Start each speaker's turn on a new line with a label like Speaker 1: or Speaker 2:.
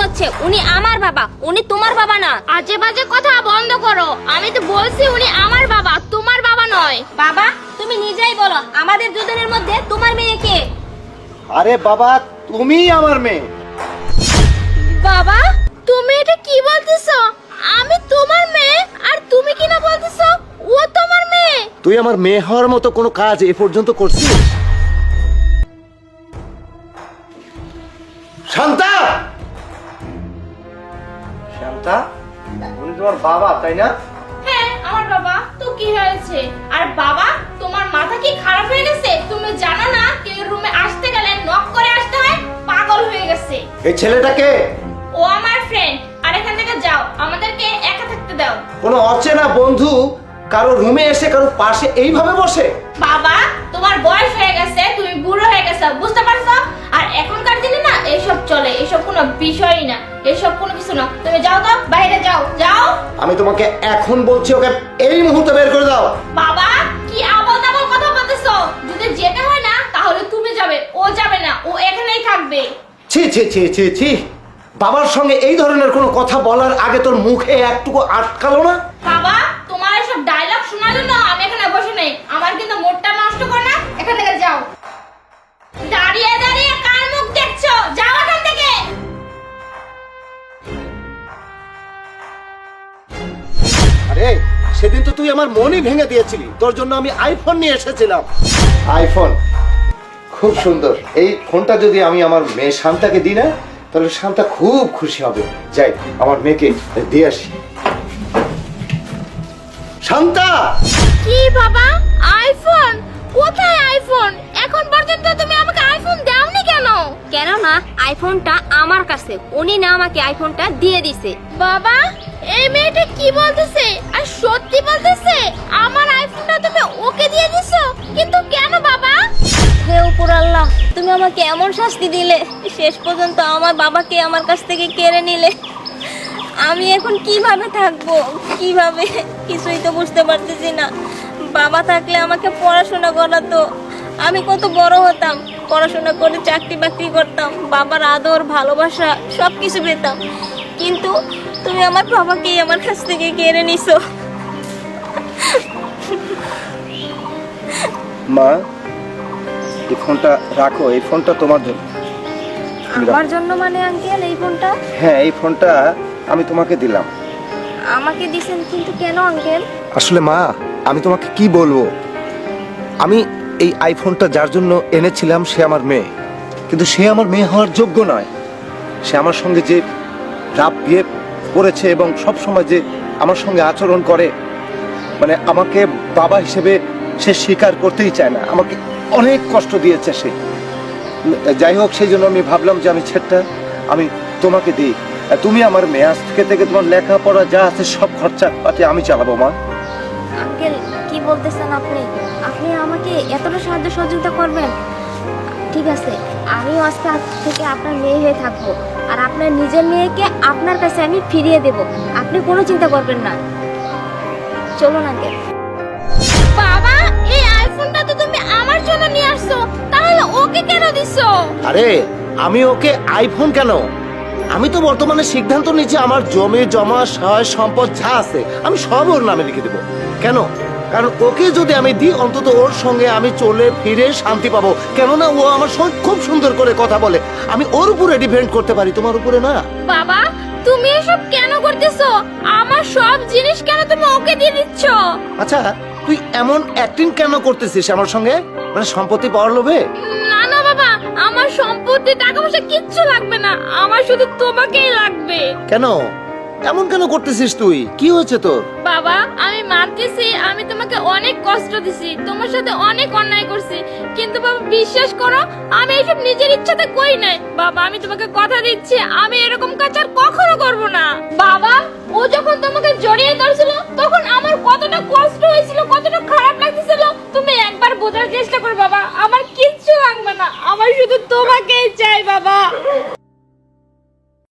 Speaker 1: উনি আমার বাবা উনি তোমার বাবা না।
Speaker 2: আজে বাজে কথা বন্ধ করো। আমি তো বলছি উনি আমার বাবা তোমার বাবা নয়।
Speaker 1: বাবা তুমি নিজেই বলো আমাদের দুজনের মধ্যে তোমার মেয়ে কে?
Speaker 3: আরে বাবা তুমি আমার মেয়ে।
Speaker 2: বাবা তুমি এটা কি বলতেছো? আমি তোমার মেয়ে আর তুমি কি না বলতেছো? ও তোমার মেয়ে।
Speaker 3: তুই আমার মেয়ে হওয়ার মতো কোনো কাজ এ পর্যন্ত করছিস? শান্তা! উনি তোমার বাবা তাই না?
Speaker 2: হ্যাঁ আমার বাবা। তো কি হয়েছে? আর বাবা তোমার মাথা কি খারাপ হয়ে গেছে? তুমি জানো না কেউ রুমে আসতে গেলে নক করে আসতে হয়? পাগল হয়ে গেছে।
Speaker 3: এই ছেলেটাকে?
Speaker 2: ও আমার ফ্রেন্ড আর এখান থেকে যাও আমাদেরকে একা থাকতে দাও।
Speaker 3: কোনো অচেনা বন্ধু কারও রুমে এসে কারও পাশে এইভাবে বসে?
Speaker 2: বাবা তোমার বয়স হয়ে গেছে
Speaker 3: আমি তোমাকে এখন বলছি ওকে এই মুহূর্তে বের করে দাও।
Speaker 2: বাবা কি আবল তাবল কথা বলতেছো? যদি যেতে হয় না তাহলে তুমি যাবে ও যাবে না ও এখানেই থাকবে।
Speaker 3: ছি ছি ছি ছি ছি। বাবার সঙ্গে এই ধরনের কোনো কথা বলার আগে তোর মুখে একটুকু আটকালো না?
Speaker 2: বাবা তোমার এসব ডায়লগ শোনার জন্য
Speaker 3: আরে সেদিন তো তুই আমার মনই ভেঙে দিয়েছিলি। তোর জন্য আমি আইফোন নিয়ে এসেছিলাম। আইফোন খুব সুন্দর। এই ফোনটা যদি আমি আমার মেয়ে শান্তাকে দিই না তাহলে শান্তা খুব খুশি হবে। যাই আমার মেয়েকে দিয়ে আসি। শান্তা!
Speaker 2: কি বাবা? আইফোন কোথায় আইফোন এখন পর্যন্ত তুমি আমাকে কেন
Speaker 1: কেন না আইফোনটা আমার কাছে। উনি না আমাকে আইফোনটা দিয়ে দিছে।
Speaker 2: বাবা এই মেয়েটা কি বলতেছে? আর সত্যি বলতেছে? আমার আইফোনটা তুমি ওকে দিয়ে দিছো? কিন্তু কেন বাবা?
Speaker 1: হে উপর আল্লাহ তুমি আমাকে এমন শাস্তি দিলে শেষ পর্যন্ত আমার বাবাকে আমার কাছ থেকে কেড়ে নিলে। আমি এখন কীভাবে থাকব? কীভাবে? কিছুই তো বুঝতে পারতেছি না। বাবা থাকলে আমাকে পড়াশোনা করাতো। আমি কত বড় হতাম। পড়াশোনা করে চাকরি বাকরি করতাম বাবার আদর ভালোবাসা সব কিছু পেতাম। কিন্তু তুমি আমার বাবাকেই আমার কাছ থেকে কেড়ে নিছো।
Speaker 3: মা এই ফোনটা রাখো এই ফোনটা তোমার জন্য।
Speaker 1: আমার জন্য মানে আঙ্কেল এই ফোনটা?
Speaker 3: হ্যাঁ এই ফোনটা আমি তোমাকে দিলাম।
Speaker 1: আমাকে দিছেন কিন্তু কেন আঙ্কেল?
Speaker 3: আসলে মা আমি তোমাকে কি বলব? আমি এই আইফোনটা যার জন্য এনেছিলাম সে আমার মেয়ে। কিন্তু সে আমার মেয়ে হওয়ার যোগ্য নয়। সে আমার সঙ্গে যে রাপ বিয়ে করেছে এবং সব সময় যে আমার সঙ্গে আচরণ করে মানে আমাকে বাবা হিসেবে সে স্বীকার করতেই চায় না। আমাকে অনেক কষ্ট দিয়েছে সে। যাই হোক, সেই জন্য আমি ভাবলাম যে আমি ছেটটা আমি তোমাকে দিই। তুমি আমার মেয়ে, আজ থেকে থেকে তোমার লেখাপড়া যা আছে সব খরচা পাতি আমি চালাবো, মা।
Speaker 1: আঙ্কেল বলতেছেন আপনি? আপনি আমাকে এতটা সাহায্য সহযোগিতা করবেন? ঠিক আছে আমিও আজকে আজ থেকে আপনার মেয়ে হয়ে থাকব। আর আপনার নিজের মেয়েকে আপনার কাছে আমি ফিরিয়ে দেব। আপনি কোনো চিন্তা করবেন না। চলুন আঙ্কেল
Speaker 2: বাবা এই আইফোনটা তো তুমি আমার জন্য নিয়ে আসছো। তাহলে ওকে কেন দিছো?
Speaker 3: আরে আমি ওকে আইফোন কেন? আমি তো বর্তমানে সিদ্ধান্ত নিচ্ছি আমার জমি জমা সহায় সম্পদ যা আছে আমি সব ওর নামে লিখে দেবো। কেন? কারণ ওকে যদি আমি দিই অন্তত ওর সঙ্গে আমি চলে ফিরে শান্তি পাবো। কেননা ও আমার সঙ্গে খুব সুন্দর করে কথা বলে। আমি ওর উপরে ডিপেন্ড করতে পারি তোমার উপরে না?
Speaker 2: বাবা তুমি এসব কেন করতেছো? আমার সব জিনিস কেন তুমি ওকে দিয়ে দিচ্ছ?
Speaker 3: আচ্ছা তুই এমন অ্যাক্টিং কেন করতেছিস আমার সঙ্গে? মানে সম্পত্তি পাওয়ার লোভে?
Speaker 2: না না বাবা আমার সম্পত্তি টাকা পয়সা কিচ্ছু লাগবে না। আমার শুধু তোমাকেই লাগবে।
Speaker 3: কেন? এমন কেন করতেছিস তুই? কি হয়েছে তোর?
Speaker 2: বাবা, আমি মানতেছি আমি তোমাকে অনেক কষ্ট দিছি, তোমার সাথে অনেক অন্যায় করছি। কিন্তু বাবা, বিশ্বাস করো, আমি এসব নিজের ইচ্ছাতে কই নাই। বাবা, আমি তোমাকে কথা দিচ্ছি, আমি এরকম কাজ আর কখনো করব না। বাবা, ও যখন তোমাকে জড়িয়ে ধরছিল, তখন আমার কতটা কষ্ট হয়েছিল, কতটা খারাপ লাগতেছিল, তুমি একবার বোঝার চেষ্টা করো, বাবা। আমার কিচ্ছু লাগবে না, আমার শুধু তোমাকেই চাই, বাবা।